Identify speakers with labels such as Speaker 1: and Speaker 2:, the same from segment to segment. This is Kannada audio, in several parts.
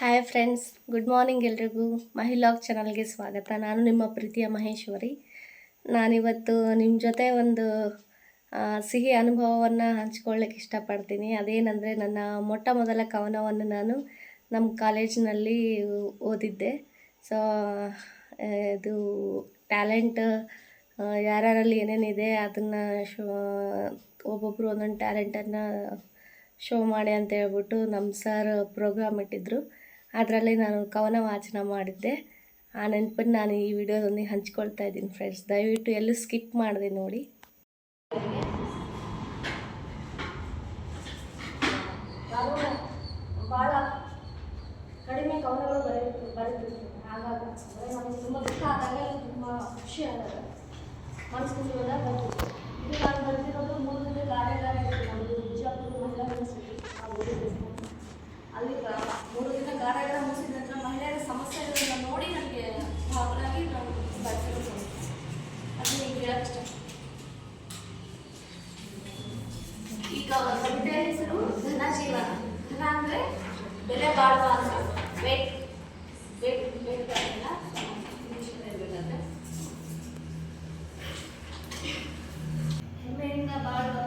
Speaker 1: ಹಾಯ್ ಫ್ರೆಂಡ್ಸ್ ಗುಡ್ ಮಾರ್ನಿಂಗ್ ಎಲ್ರಿಗೂ. ಮಹಿಲಾಗ್ ಚಾನಲ್ಗೆ ಸ್ವಾಗತ. ನಾನು ನಿಮ್ಮ ಪ್ರೀತಿಯ ಮಹೇಶ್ವರಿ. ನಾನಿವತ್ತು ನಿಮ್ಮ ಜೊತೆ ಒಂದು ಸಿಹಿ ಅನುಭವವನ್ನು ಹಂಚ್ಕೊಳ್ಳಿಕ್ಕೆ ಇಷ್ಟಪಡ್ತೀನಿ. ಅದೇನೆಂದರೆ ನನ್ನ ಮೊಟ್ಟ ಮೊದಲ ಕವನವನ್ನು ನಾನು ನಮ್ಮ ಕಾಲೇಜಿನಲ್ಲಿ ಓದಿದ್ದೆ. ಸೊ ಇದು ಟ್ಯಾಲೆಂಟ್ ಯಾರ್ಯಾರಲ್ಲಿ ಏನೇನಿದೆ ಅದನ್ನು ಶೋ ಒಬ್ಬೊಬ್ಬರು ಒಂದೊಂದು ಟ್ಯಾಲೆಂಟನ್ನು ಶೋ ಮಾಡಿ ಅಂತ ಹೇಳ್ಬಿಟ್ಟು ನಮ್ಮ ಸರ್ ಪ್ರೋಗ್ರಾಮ್ ಇಟ್ಟಿದ್ರು. ಅದರಲ್ಲಿ ನಾನು ಕವನ ವಾಚನ ಮಾಡಿದ್ದೆ. ಆ ನೆನಪನ್ನು ನಾನು ಈ ವಿಡಿಯೋದೊಂದಿಗೆ ಹಂಚ್ಕೊಳ್ತಾ ಇದ್ದೀನಿ ಫ್ರೆಂಡ್ಸ್ ದಯವಿಟ್ಟು ಎಲ್ಲೂ ಸ್ಕಿಪ್ ಮಾಡಿದೆ ನೋಡಿ.
Speaker 2: ಭಾಳ ಕಡಿಮೆ ಕವನಗಳು ಬರೀತು ಬರೀತಿರ್ತೀನಿ ಹಾಗಾಗಿ ನನಗೆ ತುಂಬ ದುಃಖ ಆದಾಗ ತುಂಬ ಖುಷಿ ಆದಾಗ ಮನಸ್ಸು ಖುಷಿ ಹೋದಾಗ ಬರ್ತೀನಿ ಇದು ನಾನು ಬರ್ತಿರೋದು ಮೂರು ದಿನ ಕಾರ್ಯಾಗಾರ ನಮ್ಮದು ಬಿಜಾಪುರ ಮಹಿಳಾ ಯೂನಿವರ್ಸಿಟಿ ಅಲ್ಲಿ ಮೂರು ಕಾರ್ಯಾಗಾರ ಮುಗಿಸಿದ ನಂತರ ಮಹಿಳೆಯರ ಸಮಸ್ಯೆಗಳನ್ನು ನೋಡಿ ನನಗೆ ಭಾವನಾಗಿ ನಾನು ಬರ್ತಿರೋದು. ಅದು ಈಗ ಹೇಳಕ್ಕೆ ಇಷ್ಟ ಈಗ ಕವಿತೆ ಹೆಸರು ಧನ ಜೀವನ ಧನ ಅಂದ್ರೆ ಬೆಲೆ ಬಾಳುವ ಅಂತ. ವೇಟ್ ವೇಟ್ ವೇಟ್ ಹೇಳ್ಬೇಕಂದ್ರೆ ಹೆಮ್ಮೆಯಿಂದ ಬಾಳುವ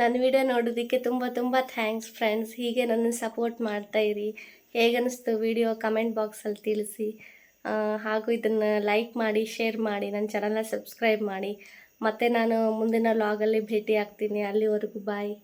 Speaker 2: ನನ್ನ
Speaker 1: ವಿಡಿಯೋ ನೋಡೋದಕ್ಕೆ ತುಂಬ ತುಂಬ ಥ್ಯಾಂಕ್ಸ್ ಫ್ರೆಂಡ್ಸ್. ಹೀಗೆ ನನ್ನ ಸಪೋರ್ಟ್ ಮಾಡ್ತಾ ಇರಿ. ಹೇಗನ್ನಿಸ್ತು ವಿಡಿಯೋ ಕಮೆಂಟ್ ಬಾಕ್ಸಲ್ಲಿ ತಿಳಿಸಿ. ಹಾಗೂ ಇದನ್ನು ಲೈಕ್ ಮಾಡಿ, ಶೇರ್ ಮಾಡಿ ನನ್ನ ಚಾನಲ್ನ ಸಬ್ಸ್ಕ್ರೈಬ್ ಮಾಡಿ. ಮತ್ತು ನಾನು ಮುಂದಿನ ಲಾಗಲ್ಲಿ ಭೇಟಿ ಆಗ್ತೀನಿ ಅಲ್ಲಿವರೆಗೂ ಬಾಯ್.